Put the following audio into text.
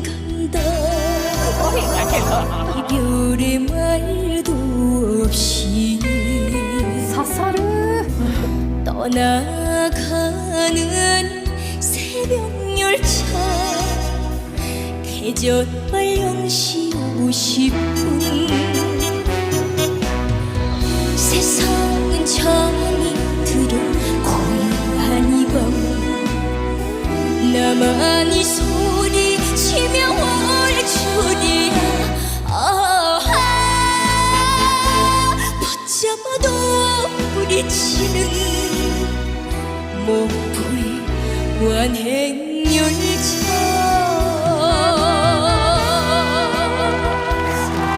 간다 이별의 말도 없이 사사르. 떠나가는 새벽 열차 계절 0시 50분. 세상은 참이 들어 고요한 이밤. 나만 이 소리 잡아도 부딪히는 목포의 완행열차